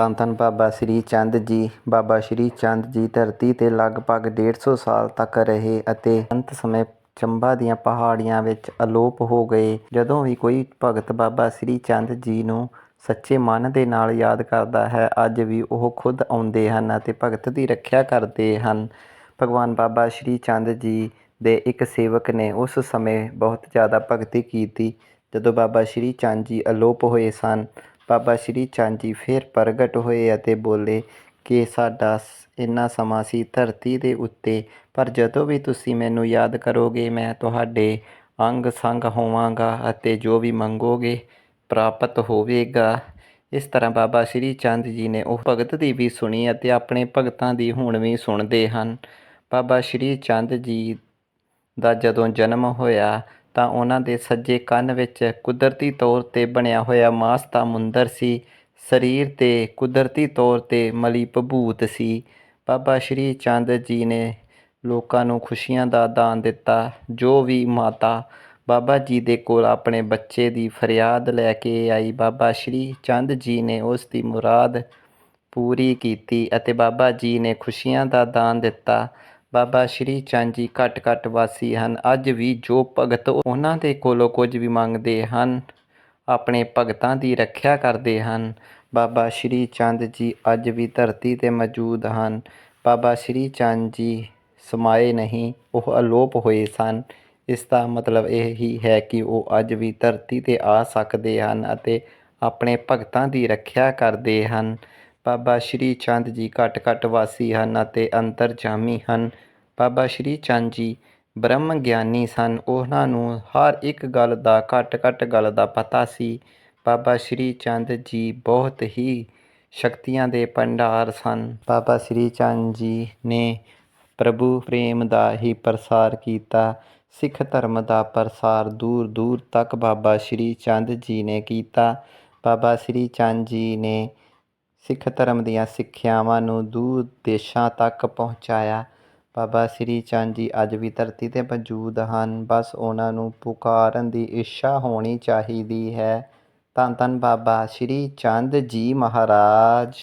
ਧੰਨ ਧੰਨ ਬਾਬਾ ਸ਼੍ਰੀ ਚੰਦ ਜੀ। ਬਾਬਾ ਸ਼੍ਰੀ ਚੰਦ ਜੀ ਧਰਤੀ ਤੇ ਲਗਭਗ 150 ਸਾਲ ਤੱਕ ਰਹੇ ਅਤੇ ਅੰਤ ਸਮੇਂ ਚੰਬਾ ਦੀਆਂ ਪਹਾੜੀਆਂ ਵਿੱਚ ਅਲੋਪ ਹੋ ਗਏ। ਜਦੋਂ ਵੀ ਕੋਈ ਭਗਤ ਬਾਬਾ ਸ਼੍ਰੀ ਚੰਦ ਜੀ ਨੂੰ ਸੱਚੇ ਮਨ ਦੇ ਨਾਲ ਯਾਦ ਕਰਦਾ ਹੈ, ਅੱਜ ਵੀ ਉਹ ਖੁਦ ਆਉਂਦੇ ਹਨ ਅਤੇ ਭਗਤ ਦੀ ਰੱਖਿਆ ਕਰਦੇ ਹਨ। ਭਗਵਾਨ ਬਾਬਾ ਸ਼੍ਰੀ ਚੰਦ ਜੀ ਦੇ ਇੱਕ ਸੇਵਕ ਨੇ ਉਸ ਸਮੇਂ ਬਹੁਤ ਜ਼ਿਆਦਾ ਭਗਤੀ ਕੀਤੀ, ਜਦੋਂ ਬਾਬਾ ਸ਼੍ਰੀ ਚੰਦ ਜੀ ਅਲੋਪ ਹੋਏ ਸਨ। ਬਾਬਾ ਸ਼੍ਰੀ ਚੰਦ ਜੀ ਫਿਰ ਪ੍ਰਗਟ ਹੋਏ ਅਤੇ ਬੋਲੇ ਕਿ ਸਾਡਾ ਸ- ਇੰਨਾ ਸਮਾਂ ਸੀ ਧਰਤੀ ਦੇ ਉੱਤੇ, ਪਰ ਜਦੋਂ ਵੀ ਤੁਸੀਂ ਮੈਨੂੰ ਯਾਦ ਕਰੋਗੇ, ਮੈਂ ਤੁਹਾਡੇ ਅੰਗ ਸੰਗ ਹੋਵਾਂਗਾ ਅਤੇ ਜੋ ਵੀ ਮੰਗੋਗੇ ਪ੍ਰਾਪਤ ਹੋਵੇਗਾ। ਇਸ ਤਰ੍ਹਾਂ ਬਾਬਾ ਸ਼੍ਰੀ ਚੰਦ ਜੀ ਨੇ ਉਹ ਭਗਤ ਦੀ ਵੀ ਸੁਣੀ ਅਤੇ ਆਪਣੇ ਭਗਤਾਂ ਦੀ ਹੁਣ ਵੀ ਸੁਣਦੇ ਹਨ। ਬਾਬਾ ਸ਼੍ਰੀ ਚੰਦ ਜੀ ਦਾ ਜਦੋਂ ਜਨਮ ਹੋਇਆ ਤਾਂ ਉਹਨਾਂ ਦੇ ਸੱਜੇ ਕੰਨ ਵਿੱਚ ਕੁਦਰਤੀ ਤੌਰ ਤੇ ਬਣਿਆ ਹੋਇਆ ਮਾਸ ਦਾ ਮੁੰਦਰ ਸੀ। ਸਰੀਰ ਤੇ ਕੁਦਰਤੀ ਤੌਰ ਤੇ ਮਲੀ ਭਭੂਤ ਸੀ। ਬਾਬਾ ਸ਼੍ਰੀ ਚੰਦ ਜੀ ਨੇ ਲੋਕਾਂ ਨੂੰ ਖੁਸ਼ੀਆਂ ਦਾ ਦਾਨ ਦਿੱਤਾ। ਜੋ ਵੀ ਮਾਤਾ ਬਾਬਾ ਜੀ ਦੇ ਕੋਲ ਆਪਣੇ ਬੱਚੇ ਦੀ ਫਰਿਆਦ ਲੈ ਕੇ ਆਈ, ਬਾਬਾ ਸ਼੍ਰੀ ਚੰਦ ਜੀ ਨੇ ਉਸ ਦੀ ਮੁਰਾਦ ਪੂਰੀ ਕੀਤੀ ਅਤੇ ਬਾਬਾ ਜੀ ਨੇ ਖੁਸ਼ੀਆਂ ਦਾ ਦਾਨ ਦਿੱਤਾ। ਬਾਬਾ ਸ਼੍ਰੀ ਚੰਦ ਜੀ ਘੱਟ ਘੱਟ ਵਾਸੀ ਹਨ। ਅੱਜ ਵੀ ਜੋ ਭਗਤ ਉਹਨਾਂ ਦੇ ਕੋਲੋਂ ਕੁਝ ਵੀ ਮੰਗਦੇ ਹਨ, ਆਪਣੇ ਭਗਤਾਂ ਦੀ ਰੱਖਿਆ ਕਰਦੇ ਹਨ। ਬਾਬਾ ਸ਼੍ਰੀ ਚੰਦ ਜੀ ਅੱਜ ਵੀ ਧਰਤੀ ਤੇ ਮੌਜੂਦ ਹਨ। ਬਾਬਾ ਸ਼੍ਰੀ ਚੰਦ ਜੀ ਸਮਾਏ ਨਹੀਂ, ਉਹ ਅਲੋਪ ਹੋਏ ਸਨ। ਇਸ ਦਾ ਮਤਲਬ ਇਹ ਹੀ ਹੈ ਕਿ ਉਹ ਅੱਜ ਵੀ ਧਰਤੀ ਤੇ ਆ ਸਕਦੇ ਹਨ ਅਤੇ ਆਪਣੇ ਭਗਤਾਂ ਦੀ ਰੱਖਿਆ ਕਰਦੇ ਹਨ। ਬਾਬਾ ਸ਼੍ਰੀ ਚੰਦ ਜੀ ਘੱਟ ਘੱਟ ਵਾਸੀ ਹਨ ਅਤੇ ਅੰਤਰਜਾਮੀ ਹਨ। ਬਾਬਾ ਸ਼੍ਰੀ ਚੰਦ ਜੀ ਬ੍ਰਹਮ ਗਿਆਨੀ ਸਨ। ਉਹਨਾਂ ਨੂੰ ਹਰ ਇੱਕ ਗੱਲ ਦਾ ਘੱਟ ਘੱਟ ਗੱਲ ਦਾ ਪਤਾ ਸੀ। ਬਾਬਾ ਸ਼੍ਰੀ ਚੰਦ ਜੀ ਬਹੁਤ ਹੀ ਸ਼ਕਤੀਆਂ ਦੇ ਭੰਡਾਰ ਸਨ। ਬਾਬਾ ਸ਼੍ਰੀ ਚੰਦ ਜੀ ਨੇ ਪ੍ਰਭੂ ਪ੍ਰੇਮ ਦਾ ਹੀ ਪ੍ਰਸਾਰ ਕੀਤਾ। ਸਿੱਖ ਧਰਮ ਦਾ ਪ੍ਰਸਾਰ ਦੂਰ ਦੂਰ ਤੱਕ ਬਾਬਾ ਸ਼੍ਰੀ ਚੰਦ ਜੀ ਨੇ ਕੀਤਾ। ਬਾਬਾ ਸ਼੍ਰੀ ਚੰਦ ਜੀ ਨੇ ਸਿੱਖ ਧਰਮ ਦੀਆਂ ਸਿੱਖਿਆਵਾਂ ਨੂੰ ਦੂਰ ਦੇਸ਼ਾਂ ਤੱਕ ਪਹੁੰਚਾਇਆ। ਬਾਬਾ ਸ਼੍ਰੀ ਚੰਦ ਜੀ ਅੱਜ ਵੀ ਧਰਤੀ ਤੇ ਮੌਜੂਦ ਹਨ। ਬਸ ਉਹਨਾਂ ਨੂੰ ਪੁਕਾਰਨ ਦੀ ਇੱਛਾ ਹੋਣੀ ਚਾਹੀਦੀ ਹੈ। ਧੰਨ ਧੰਨ ਬਾਬਾ ਸ਼੍ਰੀ ਚੰਦ ਜੀ ਮਹਾਰਾਜ।